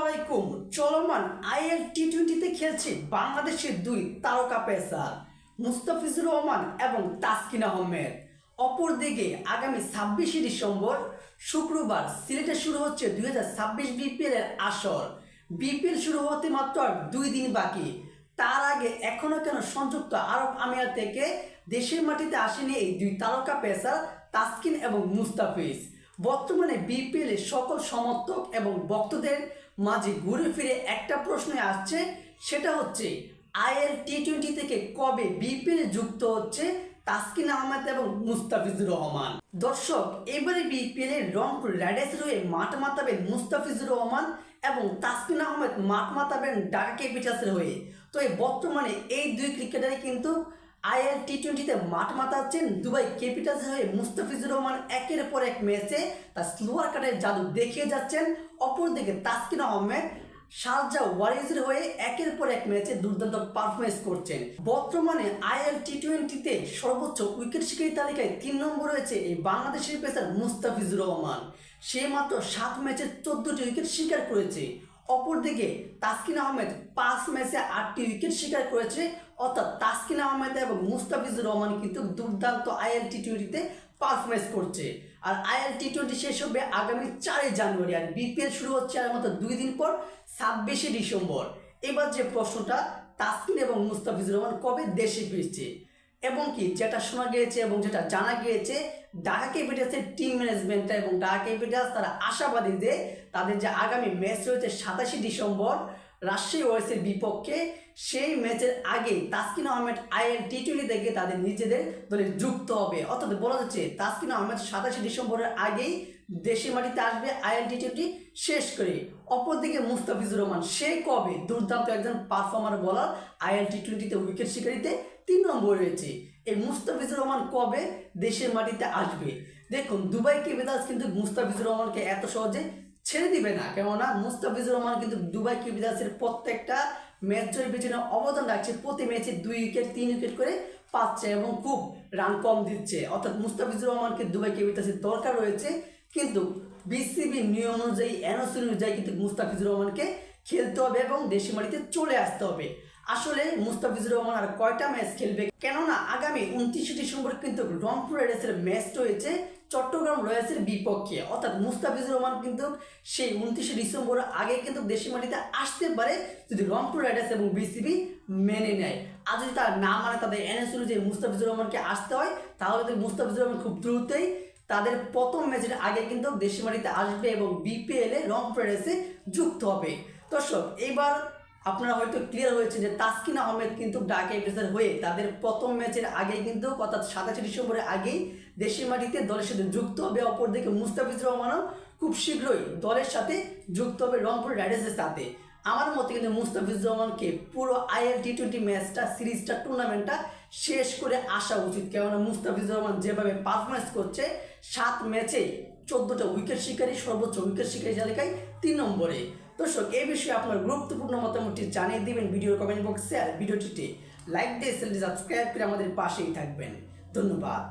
আলাইকুম। চলমান আইএল টি টোয়েন্টিতে খেলছে বাংলাদেশের দুই তারকা পেসার, মুস্তাফিজুর রহমান এবং তাসকিন আহমেদ। অপরদিকে আগামী ছাব্বিশে ডিসেম্বর শুক্রবার সিলেটে শুরু হচ্ছে দুই হাজার ছাব্বিশ বিপিএল এর আসর। বিপিএল শুরু হতে মাত্র আর দুই দিন বাকি। তার আগে এখনও কেন সংযুক্ত আরব আমিরাত থেকে দেশের মাটিতে আসেনি এই দুই তারকা পেসার তাসকিন এবং মুস্তাফিজ? বর্তমানে বিপিএল এর সকল সমর্থক এবং ভক্তদের মাঝে ঘুরে ফিরে একটা প্রশ্ন আসছে, সেটা হচ্ছে, আইএল টি টোয়েন্টি থেকে কবে বিপিএল যুক্ত হচ্ছে তাসকিন আহমেদ এবং মুস্তাফিজুর রহমান? দর্শক, এবারে বিপিএল এর রংপুর রাইডার্সের হয়ে মাঠ মাতাবেন মুস্তাফিজুর রহমান এবং তাসকিন আহমেদ মাঠ মাতাবেন ঢাকা ক্যাপিটালসের হয়ে। তো এই বর্তমানে এই দুই ক্রিকেটারই কিন্তু আইএল টি টোয়েন্টিতে মাঠ মাতাচ্ছেন দুবাই ক্যাপিটালস হয়ে মুস্তাফিজুর রহমান একের পর এক ম্যাচে তার স্লোয়ার কাটের জাদু দেখিয়ে যাচ্ছেন। অপরদিকে তাসকিন আহমেদ শারজা ওয়ারিজের হয়ে একের পর এক ম্যাচে দুর্দান্ত পারফরমেন্স করছেন। বর্তমানে আইএল টি টোয়েন্টিতে সর্বোচ্চ উইকেট শিকারী তালিকায় তিন নম্বর রয়েছে এই বাংলাদেশের পেসার মুস্তাফিজুর রহমান। সে মাত্র সাত ম্যাচে চোদ্দটি উইকেট শিকার করেছে। অপরদিকে তাসকিন আহমেদ পাঁচ ম্যাচে আটটি উইকেট শিকার করেছে। অর্থাৎ তাসকিন আহমেদ এবং মুস্তাফিজুর রহমান কিন্তু দুর্দান্ত আইএল টি টোয়েন্টিতে পারফরমেন্স করছে। আর আইএল টি টোয়েন্টি শেষ হবে আগামী চারই জানুয়ারি আর বিপিএল শুরু হচ্ছে আর মতো দুই দিন পর, ছাব্বিশে ডিসেম্বর। এবার যে প্রশ্নটা, তাসকিন এবং মুস্তাফিজুর রহমান কবে দেশে ফিরছে? এবং কি, যেটা শোনা গিয়েছে এবং যেটা জানা গিয়েছে ঢাকা ক্যাপিটালসের টিম ম্যানেজমেন্টটা এবং ঢাকা ক্যাপিটালস তারা আশাবাদী যে তাদের যে আগামী ম্যাচ রয়েছে সাতাশে ডিসেম্বর রাজশাহী ওয়াইসের বিপক্ষে, সেই ম্যাচের আগে Taskin Ahmed IL T twenty থেকে তাদের নিজেদের দলে যুক্ত হবে। অর্থাৎ বলা যাচ্ছে তাসকিন আহমেদ সাতাশে ডিসেম্বরের আগেই দেশের মাটিতে আসবে আইএল টি টোয়েন্টি শেষ করে। অপরদিকে মুস্তাফিজুর রহমান, সে কবে দুর্দান্ত একজন পারফর্মার বলার আইএল টি টোয়েন্টিতে উইকেট শিকারিতে তিন নম্বর রয়েছে, এই মুস্তাফিজুর রহমান কবে দেশের মাটিতে আসবে? দেখুন দুবাই কেবিদাস কিন্তু মুস্তাফিজুর রহমানকে এত সহজে ছেড়ে দিবে না। কেননা মুস্তাফিজুর রহমান কিন্তু দুবাই কেবিদাসের প্রত্যেকটা ম্যাচ জয়ের পিছনে অবদান রাখছে। প্রতি ম্যাচে দুই উইকেট, তিন উইকেট করে পাচ্ছে এবং খুব রান কম দিচ্ছে। অর্থাৎ মুস্তাফিজুর রহমানকে দুবাই কেবিদাসের দরকার রয়েছে। কিন্তু বিসিবি নিয়ম অনুযায়ী, এনওসি অনুযায়ী কিন্তু মুস্তাফিজুর রহমানকে খেলতে হবে এবং দেশি মাটিতে চলে আসতে হবে। আসলে মুস্তাফিজুর রহমান আর কয়টা ম্যাচ খেলবে? কেননা আগামী উনত্রিশে ডিসেম্বর কিন্তু রংপুর রাইডার্সের ম্যাচ রয়েছে, চট্টগ্রাম রয়্যালসের বিপক্ষে। অর্থাৎ মুস্তাফিজুর রহমান কিন্তু সেই উনত্রিশে ডিসেম্বর আগে কিন্তু দেশি মাটিতে আসতে পারে যদি রংপুর রাইডার্স এবং বিসিবি মেনে নেয়। আর যদি তারা না মানে তাদের এনএস অনুযায়ী মুস্তাফিজুর রহমানকে আসতে হয়, তাহলে তো মুস্তাফিজুর রহমান খুব দ্রুতই তাদের প্রথম ম্যাচের আগে কিন্তু দেশি মাটিতে আসবে এবং বিপিএল রংপুর রাইডার্সে যুক্ত হবে। দর্শক এইবার আপনারা হয়তো ক্লিয়ার হয়েছে যে তাসকিন আহমেদ কিন্তু ঢাকা এপিএসের হয়ে তাদের প্রথম ম্যাচের আগে কিন্তু অর্থাৎ সাতাশে ডিসেম্বরের আগেই দেশের মাটিতে দলের সাথে যুক্ত হবে। অপরদিকে মুস্তাফিজ রহমানও খুব শীঘ্রই দলের সাথে যুক্ত হবে রংপুর রাইডার্সের সাথে। আমার মতে কিন্তু মুস্তাফিজুর রহমানকে পুরো আইএল টি টোয়েন্টি ম্যাচটা সিরিজটা টুর্নামেন্টটা শেষ করে আসা উচিত। কেননা মুস্তাফিজুর রহমান যেভাবে পারফরমেন্স করছে, সাত ম্যাচে চোদ্দোটা উইকেট শিকারী, সর্বোচ্চ উইকেট শিকারী তালিকায় তিন নম্বরে। দর্শক এই বিষয়ে আপনার গুরুত্বপূর্ণ মতামতটি জানিয়ে দিবেন ভিডিওর কমেন্ট বক্সে আর ভিডিওটিতে লাইক দিয়ে সাবস্ক্রাইব করে আমাদের পাশেই থাকবেন। ধন্যবাদ।